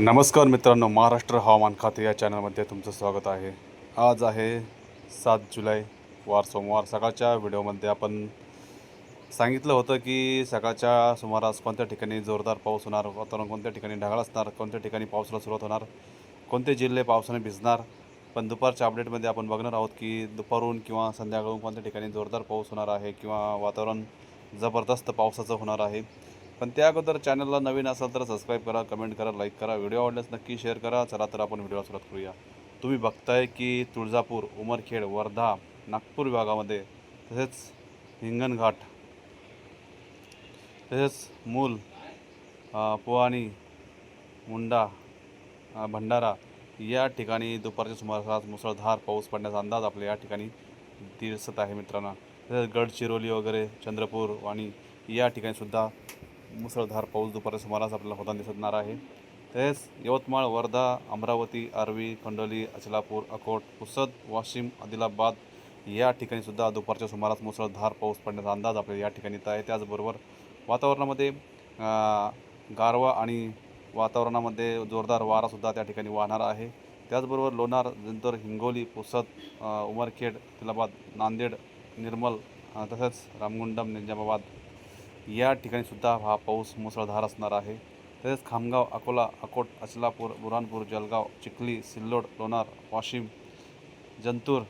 नमस्कार मित्रांनो महाराष्ट्र हवामान खाते या चॅनलमध्ये तुमचं स्वागत आहे. आज आहे सात जुलै वार सोमवार. सकाळच्या व्हिडिओमध्ये आपण सांगितलं होतं की सकाळच्या सुमारास कोणत्या ठिकाणी जोरदार पाऊस होणार वातावरण कोणत्या ठिकाणी ढगाळ असणार कोणत्या ठिकाणी पावसाला सुरुवात होणार कोणते जिल्हे पावसाने भिजणार पण दुपारच्या अपडेटमध्ये आपण बघणार आहोत की दुपारून किंवा संध्याकाळून कोणत्या ठिकाणी जोरदार पाऊस होणार आहे किंवा वातावरण जबरदस्त पावसाचं होणार आहे. पण त्या अगोदर चॅनलला नवीन असाल तर सबस्क्राईब करा कमेंट करा लाईक करा. व्हिडिओ आवडल्यास नक्की शेअर करा. चला तर आपण व्हिडिओला सुरुवात करूया. तुम्ही बघताय की तुळजापूर उमरखेड वर्धा नागपूर विभागामध्ये तसेच हिंगणघाट तसेच मूल अ, पोवाणी मुंडा भंडारा या ठिकाणी दुपारच्या सुमारास मुसळधार पाऊस पडण्याचा अंदाज आपल्या या ठिकाणी दिसत आहे मित्रांनो. तसेच गडचिरोली वगैरे चंद्रपूर आणि या ठिकाणीसुद्धा मुसळधार पाऊस दुपारच्या सुमारास आपल्याला होताना दिसणार आहे. तसेच यवतमाळ वर्धा अमरावती आर्वी खंडोली अचलापूर अकोट पुसद वाशिम आदिलाबाद या ठिकाणी सुद्धा दुपारच्या सुमारास मुसळधार पाऊस पडण्याचा अंदाज आपल्याला या ठिकाणी येत आहे. त्याचबरोबर वातावरणामध्ये गारवा आणि वातावरणामध्ये जोरदार वारासुद्धा त्या ठिकाणी वाहणार आहे. त्याचबरोबर लोणार नंतर हिंगोली पुसद उमरखेड आदिलाबाद नांदेड निर्मल तसंच तसेच रामगुंडम निजामाबाद या ठिकाणीसुद्धा हा पाऊस मुसळधार असणार आहे. तसेच खामगाव अकोला अकोट अचलापूर बुरहानपूर जलगाव चिखली सिल्लोड लोणार वाशिम जंतूर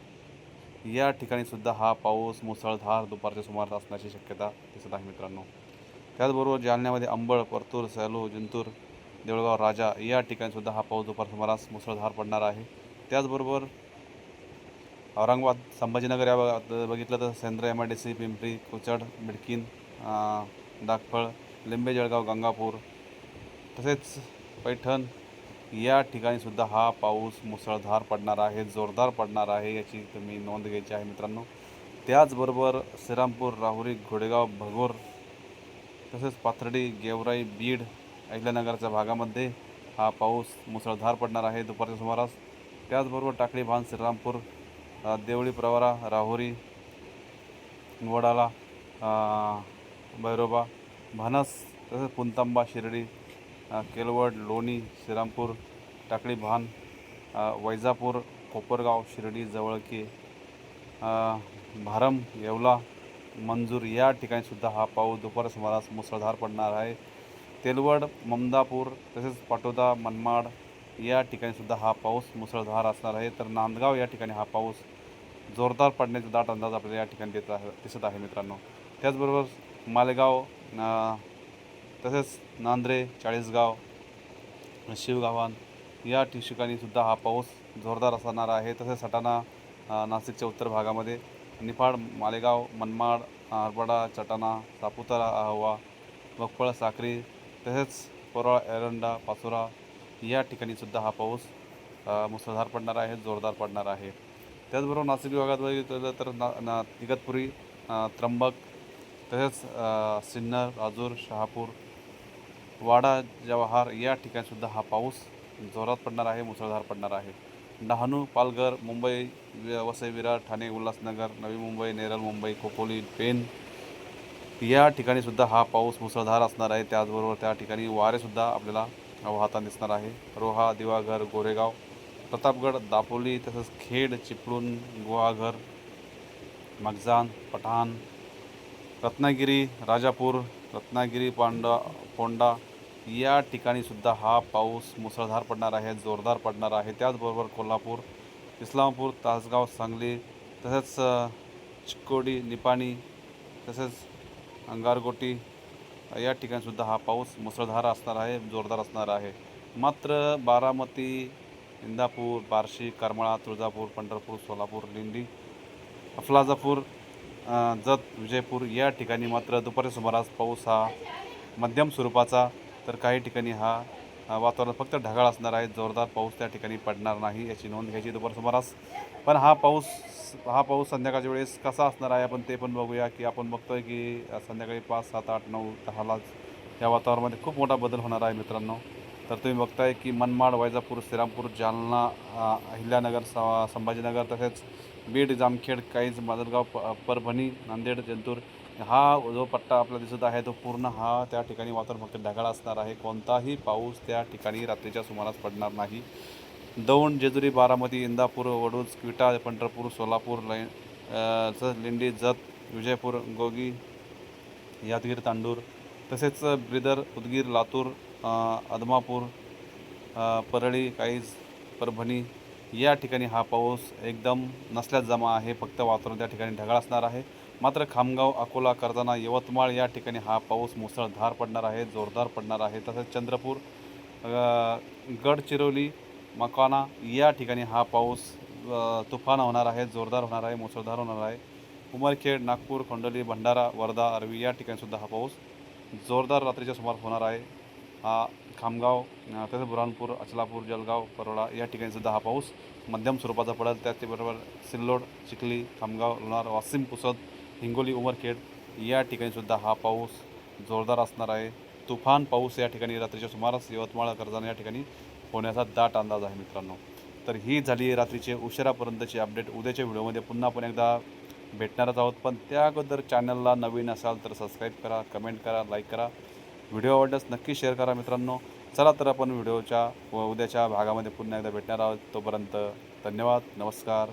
या ठिकाणीसुद्धा हा पाऊस मुसळधार दुपारच्या सुमारास असण्याची शक्यता दिसत आहे मित्रांनो. त्याचबरोबर जालन्यामध्ये अंबळ परतूर सेलू जिंतूर देवळगाव राजा या ठिकाणीसुद्धा हा पाऊस दुपार सुमारास मुसळधार पडणार आहे. त्याचबरोबर औरंगाबाद संभाजीनगर या बघितलं तर Shendra M I D C Pimpri कुचड मिडकीन दाखफळ लिंबे जळगाव गंगापूर तसेच पैठण या ठिकाणी सुद्धा हा पाऊस मुसळधार पडणार आहे जोरदार पडणार आहे याची तुम्ही नोंद घ्यायची आहे मित्रांनो. त्याचबरोबर श्रीरामपूर राहुरी घोडेगाव भगोर तसेच पाथर्डी गेवराई बीड अहिल्यानगरच्या भागामध्ये हा पाऊस मुसळधार पडणार आहे दुपारच्या सुमारास. त्याचबरोबर टाकळी भान श्रीरामपूर देवळी प्रवरा राहुरी वडाला भैरोबा भानस तसेच पुंतांबा शिर्डी केलवड लोणी श्रीरामपूर टाकळी भान वैजापूर कोपरगाव शिर्डी जवळकी भारम येवला मंजूर या ठिकाणीसुद्धा हा पाऊस दुपार सुमारास मुसळधार पडणार आहे. तेलवड ममदापूर तसेच पाटोदा मनमाड या ठिकाणीसुद्धा हा पाऊस मुसळधार असणार आहे. तर नांदगाव या ठिकाणी हा पाऊस जोरदार पडण्याचा दाट अंदाज आपल्याला या ठिकाणी देत आहे दिसत आहे मित्रांनो. त्याचबरोबर मालेगाव तसेच नांद्रे चाळीसगाव शिवगावान या ठिकाणी हा पाऊस जोरदार असणार आहे. तसेच सटाणा नाशिकच्या उत्तर भागामध्ये निफाड मालेगाव मनमाड हरबडा चटाणा सापुतारा अहवा मगफळ साक्री तसेच परळ एरंडा पाचोरा या ठिकाणीसुद्धा हा पाऊस मुसळधार पडणार आहे जोरदार पडणार आहे. त्याचबरोबर नाशिक विभागात बघितलं तर ना ना इगतपुरी त्र्यंबक तसेच सिन्नर राजूर शहापूर वाडा जवाहर या ठिकाणीसुद्धा हा पाऊस जोरात पडणार आहे मुसळधार पडणार आहे. डहाणू पालघर मुंबई वसई विरार ठाणे उल्हासनगर नवी मुंबई नेरल मुंबई खोपोली पेन या ठिकाणीसुद्धा हा पाऊस मुसळधार असणार आहे. त्याचबरोबर त्या ठिकाणी वारेसुद्धा आपल्याला वाहताना दिसणार आहे. रोहा दिवाघर गोरेगाव प्रतापगड दापोली तसंच खेड चिपळूण गुहाघर मगजान पठाण रत्नागिरी राजापूर रत्नागिरी पांडा पोंडा या ठिकाणीसुद्धा हा पाऊस मुसळधार पडणार आहे जोरदार पडणार आहे. त्याचबरोबर कोल्हापूर इस्लामपूर तासगाव सांगली तसेच चिकोडी चिक्कोडी निपाणी तसेच अंगारगोटी या ठिकाणीसुद्धा हा पाऊस मुसळधार असणार आहे जोरदार असणार आहे. मात्र बारामती इंदापूर बार्शी करमाळा तुळजापूर पंढरपूर सोलापूर लिंडी अफलाजापूर जत विजयपूर या ठिकाणी मात्र दुपारी सुमारास पाऊस हा मध्यम स्वरूपाचा तर काही ठिकाणी हा वातावरण फक्त ढगाळ असणार आहे. जोरदार पाऊस त्या ठिकाणी पडणार नाही याची नोंद घ्यायची दुपार सुमारास. पण हा पाऊस हा पाऊस संध्याकाळच्या वेळेस कसा असणार आहे आपण ते पण बघूया की आपण बघतोय की संध्याकाळी पाच सात आठ नऊ दहालाच या वातावरणामध्ये खूप मोठा बदल होणार आहे मित्रांनो. तर तुम्ही बघताय की मनमाड वैजापूर श्रीरामपूर जालना अहिल्यानगर स संभाजीनगर तसेच बीड जामखेड काहीच माजलगाव प परभणी नांदेड जंतूर हा जो पट्टा आपल्याला दिसत आहे तो पूर्ण हा त्या ठिकाणी वातावरण फक्त ढगाळ असणार आहे. कोणताही पाऊस त्या ठिकाणी रात्रीच्या सुमारास पडणार नाही. दौंड जेजुरी बारामती इंदापूर वडूज क्विटा पंढरपूर सोलापूर लै अ, लिंडी जत विजयपूर गोगी यादगीर तांडूर तसेच बिदर उदगीर लातूर अदमापूर परळी काईज परभणी या ठिकाणी हा पाऊस एकदम नसल्यास जमा आहे. फक्त वातावरण त्या ठिकाणी ढगाळ असणार आहे. मात्र खामगाव अकोला करताना यवतमाळ या ठिकाणी हा पाऊस मुसळधार पडणार आहे जोरदार पडणार आहे. तसेच चंद्रपूर गडचिरोली मकाना या ठिकाणी हा पाऊस तुफान होणार आहे जोरदार होणार आहे मुसळधार होणार आहे. उमरखेड नागपूर खोंडली भंडारा वर्धा अरवी या ठिकाणीसुद्धा हा पाऊस जोरदार रात्रीच्या सुमार होणार आहे. हा खामगाव तसेच बुरहानपूर अचलापूर जलगाव परोडा या ठिकाणी सुद्धा हा पाऊस मध्यम स्वरूपाचा पडेल. त्याचबरोबर सिल्लोड चिखली खामगाव लोणार वासिम पुसद हिंगोली उमरखेड या ठिकाणी सुद्धा हा पाऊस जोरदार असणार आहे. तुफान पाऊस या ठिकाणी रात्रीच्या सुमारास यवतमाळ कर्जाने या ठिकाणी होण्याचा दाट अंदाज आहे मित्रांनो. तर ही झाली रात्रीचे उशिरापर्यंतची अपडेट. उद्याच्या व्हिडिओमध्ये पुन्हा पण एकदा भेटणारच आहोत. पण त्या अगोदर चॅनलला नवीन असाल तर सबस्क्राईब करा कमेंट करा लाईक करा. व्हिडिओ आवडल्यास नक्की शेअर करा मित्रांनो. चला तर आपण व्हिडिओच्या व उद्याच्या भागामध्ये पुन्हा एकदा भेटणार आहोत. तोपर्यंत धन्यवाद नमस्कार.